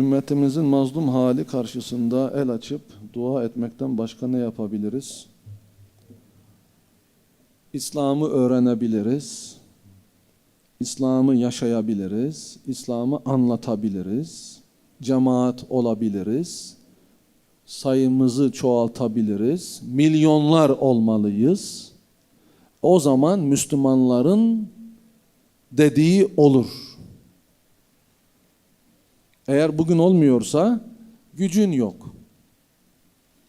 Ümmetimizin mazlum hali karşısında el açıp dua etmekten başka ne yapabiliriz? İslam'ı öğrenebiliriz. İslam'ı yaşayabiliriz. İslam'ı anlatabiliriz. Cemaat olabiliriz. Sayımızı çoğaltabiliriz. Milyonlar olmalıyız. O zaman Müslümanların dediği olur. Eğer bugün olmuyorsa gücün yok.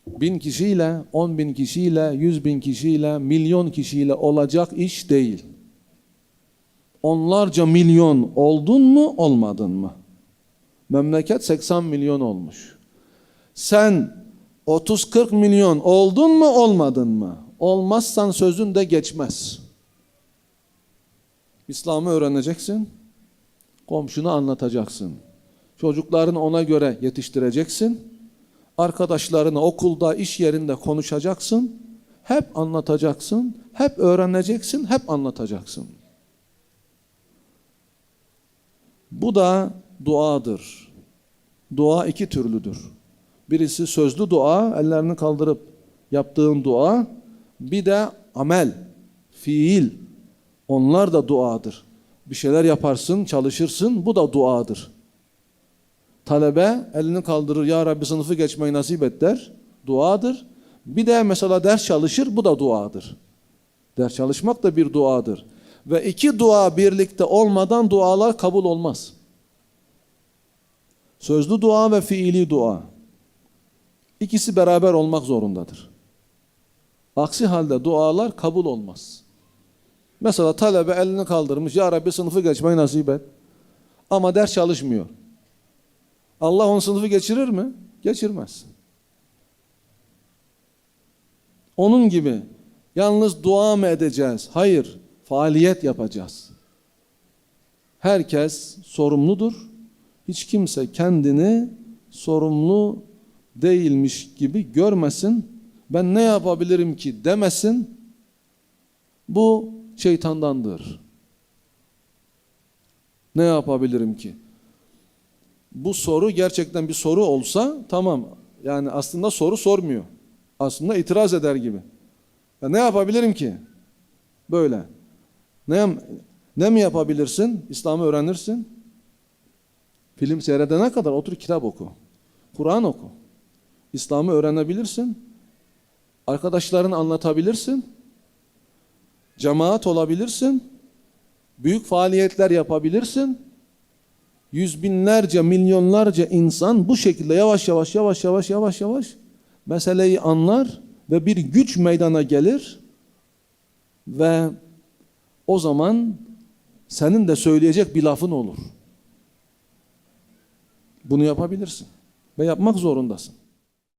Bin kişiyle, on bin kişiyle, yüz bin kişiyle, milyon kişiyle olacak iş değil. Onlarca milyon oldun mu, olmadın mı? Memleket 80 milyon olmuş. Sen 30-40 milyon oldun mu, olmadın mı? Olmazsan sözün de geçmez. İslam'ı öğreneceksin, komşunu anlatacaksın. Çocuklarını ona göre yetiştireceksin. Arkadaşlarını okulda, iş yerinde konuşacaksın. Hep anlatacaksın, hep öğreneceksin, hep anlatacaksın. Bu da duadır. Dua iki türlüdür. Birisi sözlü dua, ellerini kaldırıp yaptığın dua. Bir de amel, fiil. Onlar da duadır. Bir şeyler yaparsın, çalışırsın, bu da duadır. Talebe elini kaldırır, Ya Rabbi sınıfı geçmeyi nasip et der. Duadır. Bir de mesela ders çalışır, bu da duadır. Ders çalışmak da bir duadır. Ve iki dua birlikte olmadan dualar kabul olmaz. Sözlü dua ve fiili dua. İkisi beraber olmak zorundadır. Aksi halde dualar kabul olmaz. Mesela talebe elini kaldırmış, Ya Rabbi sınıfı geçmeyi nasip et. Ama ders çalışmıyor. Allah onun sınıfı geçirir mi? Geçirmez. Onun gibi yalnız dua mı edeceğiz? Hayır, faaliyet yapacağız. Herkes sorumludur. Hiç kimse kendini sorumlu değilmiş gibi görmesin. Ben ne yapabilirim ki demesin. Bu şeytandandır. Ne yapabilirim ki? Bu soru gerçekten bir soru olsa tamam. Yani aslında soru sormuyor. Aslında itiraz eder gibi. Ya ne yapabilirim ki? Böyle. Ne, ne mi yapabilirsin? İslam'ı öğrenirsin. Film seyredene kadar otur kitap oku. Kur'an oku. İslam'ı öğrenebilirsin. Arkadaşlarını anlatabilirsin. Cemaat olabilirsin. Büyük faaliyetler yapabilirsin yüz binlerce, milyonlarca insan bu şekilde yavaş yavaş yavaş yavaş yavaş yavaş meseleyi anlar ve bir güç meydana gelir ve o zaman senin de söyleyecek bir lafın olur. Bunu yapabilirsin ve yapmak zorundasın.